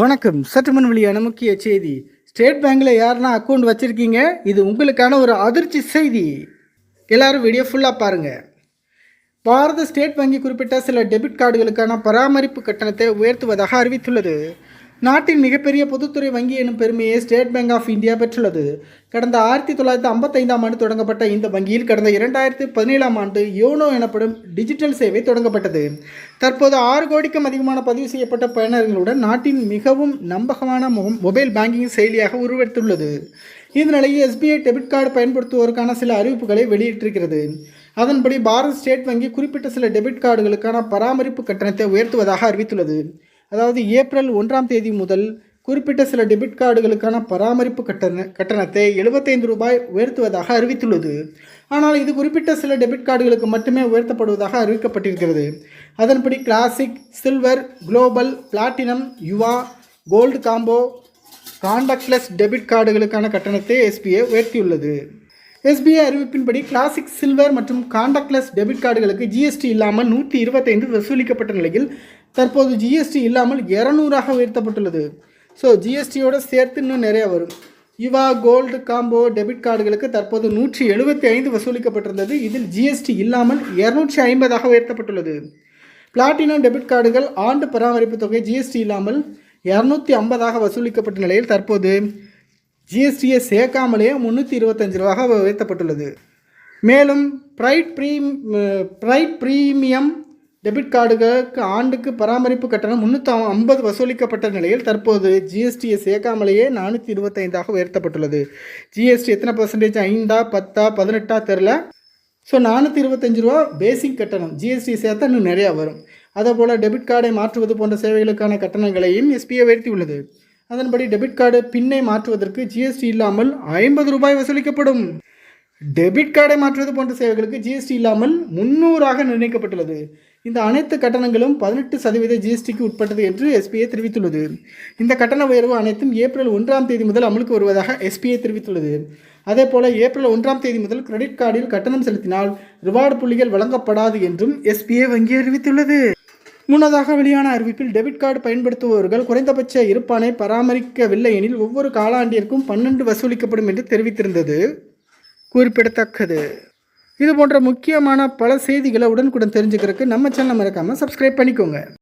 வணக்கம். சற்றுமன் வெளியான முக்கிய செய்தி. ஸ்டேட் பேங்க்கில் யாருன்னா அக்கௌண்ட் வச்சுருக்கீங்க? இது உங்களுக்கான ஒரு அதிர்ச்சி செய்தி. எல்லாரும் வீடியோ ஃபுல்லாக பாருங்கள் பாரத ஸ்டேட் வங்கி குறிப்பிட்ட சில டெபிட் கார்டுகளுக்கான பராமரிப்பு கட்டணத்தை உயர்த்துவதாக அறிவித்துள்ளது. நாட்டின் மிகப்பெரிய பொதுத்துறை வங்கி எனும் பெருமையை ஸ்டேட் பேங்க் ஆஃப் இந்தியா பெற்றுள்ளது. கடந்த ஆயிரத்தி தொள்ளாயிரத்தி ஐம்பத்தைந்தாம் ஆண்டு தொடங்கப்பட்ட இந்த வங்கியில் கடந்த இரண்டாயிரத்தி பதினேழாம் ஆண்டு யோனோ எனப்படும் டிஜிட்டல் சேவை தொடங்கப்பட்டது. தற்போது ஆறு கோடிக்கும் அதிகமான பதிவு செய்யப்பட்ட பயனர்களுடன் நாட்டின் மிகவும் நம்பகமான மொபைல் பேங்கிங் செயலியாக உருவெடுத்துள்ளது. இந்த நிலையில் எஸ்பிஐ டெபிட் கார்டு பயன்படுத்துவோருக்கான சில அறிவிப்புகளை வெளியிட்டிருக்கிறது. அதன்படி பாரத் ஸ்டேட் வங்கி குறிப்பிட்ட சில டெபிட் கார்டுகளுக்கான பராமரிப்பு கட்டணத்தை உயர்த்துவதாக அறிவித்துள்ளது. அதாவது ஏப்ரல் ஒன்றாம் தேதி முதல் குறிப்பிட்ட சில டெபிட் கார்டுகளுக்கான பராமரிப்பு கட்டண கட்டணத்தை எழுபத்தைந்து ரூபாய் உயர்த்துவதாக அறிவித்துள்ளது. ஆனால் இது குறிப்பிட்ட சில டெபிட் கார்டுகளுக்கு மட்டுமே உயர்த்தப்படுவதாக அறிவிக்கப்பட்டிருக்கிறது. அதன்படி classic silver global platinum Yuva gold combo contactless debit கார்டுகளுக்கான கட்டணத்தை எஸ்பிஐ உயர்த்தியுள்ளது. எஸ்பிஐ அறிவிப்பின்படி கிளாசிக் சில்வர் மற்றும் காண்டாக்ட்லெஸ் டெபிட் கார்டுகளுக்கு ஜிஎஸ்டி இல்லாமல் நூற்றி இருபத்தைந்து வசூலிக்கப்பட்ட நிலையில் தற்போது ஜிஎஸ்டி இல்லாமல் இரநூறாக உயர்த்தப்பட்டுள்ளது. ஸோ ஜிஎஸ்டியோட சேர்த்து இன்னும் நிறையா வரும். யுவா கோல்டு காம்போ டெபிட் கார்டுகளுக்கு தற்போது நூற்றி எழுபத்தி ஐந்து வசூலிக்கப்பட்டிருந்தது. இதில் ஜிஎஸ்டி இல்லாமல் இரநூற்றி ஐம்பதாக உயர்த்தப்பட்டுள்ளது. பிளாட்டினம் டெபிட் கார்டுகள் ஆண்டு பராமரிப்பு தொகை ஜிஎஸ்டி இல்லாமல் இரநூத்தி ஐம்பதாக வசூலிக்கப்பட்ட நிலையில் தற்போது ஜிஎஸ்டியை சேர்க்காமலேயே முந்நூற்றி இருபத்தஞ்சு ரூபாக உயர்த்தப்பட்டுள்ளது. மேலும் pride prem pride premium debit கார்டுகளுக்கு ஆண்டுக்கு பராமரிப்பு கட்டணம் முந்நூற்றி ஐம்பது வசூலிக்கப்பட்ட நிலையில் தற்போது ஜிஎஸ்டியை சேர்க்காமலேயே நானூற்றி இருபத்தைந்தாக உயர்த்தப்பட்டுள்ளது. ஜிஎஸ்டி எத்தனை பர்சன்டேஜ் ஐந்தா பத்தா பதினெட்டா தெரில ஸோ நானூற்றி இருபத்தஞ்சு ரூபா பேசிக் கட்டணம் ஜிஎஸ்டி சேர்த்தா இன்னும் நிறையா வரும். அதேபோல் டெபிட் கார்டை மாற்றுவது போன்ற சேவைகளுக்கான கட்டணங்களையும் எஸ்பிஐ உயர்த்தியுள்ளது. அதன்படி டெபிட் கார்டு பின்னை மாற்றுவதற்கு ஜிஎஸ்டி இல்லாமல் ஐம்பது ரூபாய் வசூலிக்கப்படும். டெபிட் கார்டை மாற்றுவது போன்ற சேவைகளுக்கு ஜிஎஸ்டி இல்லாமல் முன்னூறாக நிர்ணயிக்கப்பட்டுள்ளது. இந்த அனைத்து கட்டணங்களும் பதினெட்டு சதவீத ஜிஎஸ்டிக்கு உட்பட்டது என்று எஸ்பிஐ தெரிவித்துள்ளது. இந்த கட்டண உயர்வு அனைத்தும் ஏப்ரல் ஒன்றாம் தேதி முதல் அமலுக்கு வருவதாக எஸ்பிஐ தெரிவித்துள்ளது. அதே போல ஏப்ரல் ஒன்றாம் தேதி முதல் கிரெடிட் கார்டில் கட்டணம் செலுத்தினால் ரிவார்டு புள்ளிகள் வழங்கப்படாது என்றும் எஸ்பிஐ வங்கி அறிவித்துள்ளது. முன்னதாக வெளியான அறிவிப்பில் டெபிட் கார்டு பயன்படுத்துபவர்கள் குறைந்தபட்ச இருப்பானை பராமரிக்கவில்லை எனில் ஒவ்வொரு காலாண்டிற்கும் பன்னெண்டு வசூலிக்கப்படும் என்று தெரிவித்திருந்தது. குறிப்பிடத்தக்கது. இது போன்ற முக்கியமான பல செய்திகளை உடனுக்குடன் தெரிஞ்சுக்கிறதுக்கு நம்ம சேனல் மறக்காமல் சப்ஸ்கிரைப் பண்ணிக்கோங்க.